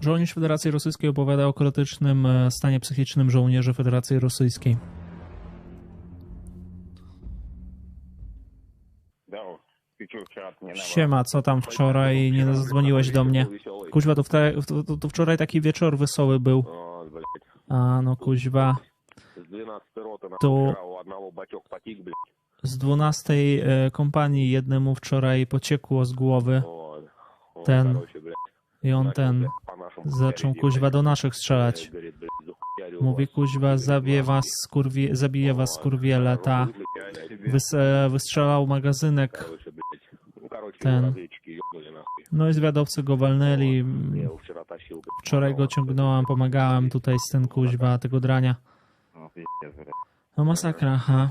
Żołnierz Federacji Rosyjskiej opowiada o krytycznym e, stanie psychicznym żołnierzy Federacji Rosyjskiej. Siema, co tam wczoraj? Nie zadzwoniłeś do mnie. Kuźwa, to, wczoraj, to, to wczoraj taki wieczór wesoły był. A no kuźwa. To z 12 e, kompanii jednemu wczoraj pociekło z głowy. Ten. I on ten. Zaczął kuźwa do naszych strzelać. Mówi kuźwa, zabije was, skurwie, zabije was skurwiele, ta. Wys, e, wystrzelał magazynek ten. No i zwiadowcy go walnęli. Wczoraj go ciągnąłem, pomagałem tutaj z ten kuźwa, tego drania. No masakra, ha.